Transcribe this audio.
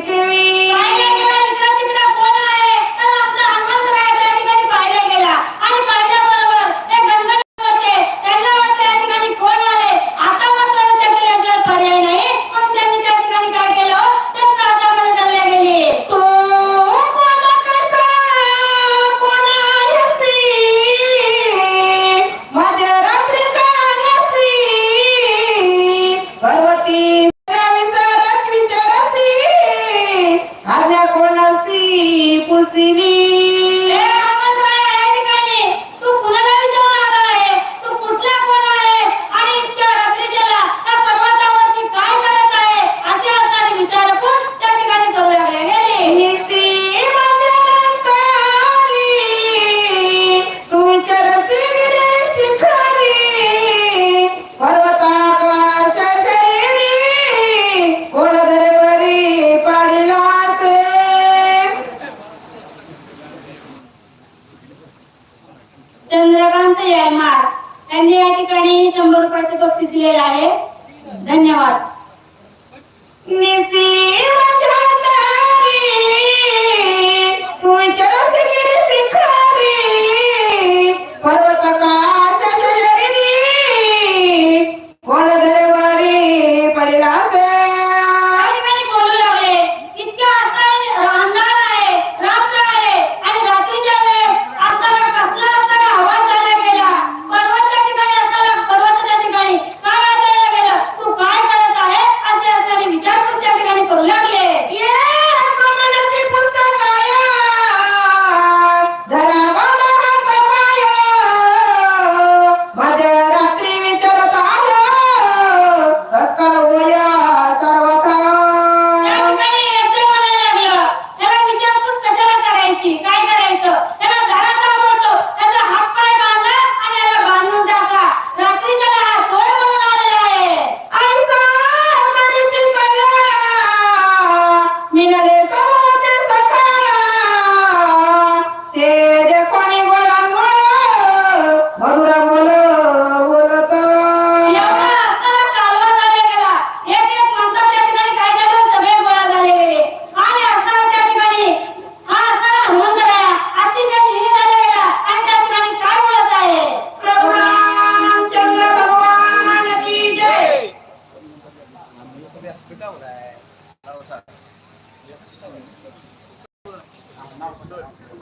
Thank you. करणार त्यांनी या ठिकाणी शंभर रुपयाचे बक्षीस दिलेले आहे. धन्यवाद. पर्वतकाश शरीरी वनधरे sau này lâu sợ